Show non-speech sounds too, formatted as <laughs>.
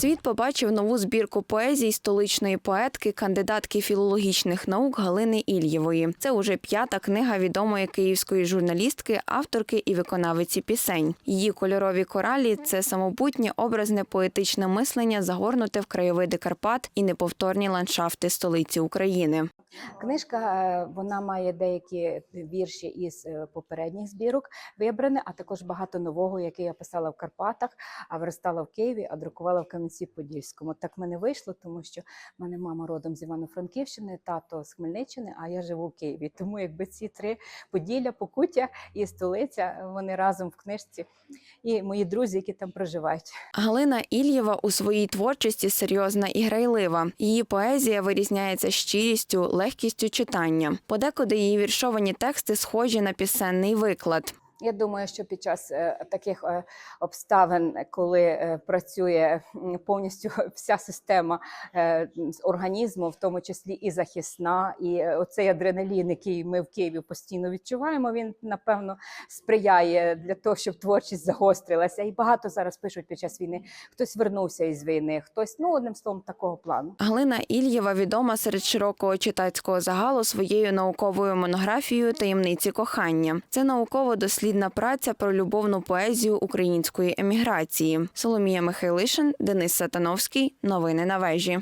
Світ побачив нову збірку поезій столичної поетки, кандидатки філологічних наук Галини Ільєвої. Це уже п'ята книга відомої київської журналістки, авторки і виконавиці пісень. Її кольорові коралі це самобутнє образне поетичне мислення, загорнуте в краєвиди Карпат і неповторні ландшафти столиці України. Книжка е, вона має деякі вірші із е, попередніх збірок вибрані, а також багато нового, яке я писала в Карпатах, а виростала в Києві, а друкувала в Кам'янці-Подільському. Так мене вийшло, тому що в мене мама родом з Івано-Франківщини, тато з Хмельниччини, а я живу в Києві. Тому якби ці три Поділля, Покуття і столиця вони разом в книжці, і мої друзі, які там проживають. Галина Ільєва у своїй творчості серйозна і грайлива. Її поезія вирізняється щирістю, легкістю читання. Подекуди її віршовані тексти схожі на пісенний виклад. Я думаю, що під час е, таких е, обставин, коли е, працює повністю <laughs> вся система організму, в тому числі і захисна, і оцей адреналін, який ми в Києві постійно відчуваємо, він напевно сприяє для того, щоб творчість загострилася. І багато зараз пишуть під час війни. Хтось вернувся із війни, хтось ну одним словом такого плану. Галина Ільєва відома серед широкого читацького загалу своєю науковою монографією Таємниці кохання. Це науково-дослідна праця про любовну поезію української еміграції. Соломія Михайлишин, Денис Сатановський. Новини на вежі.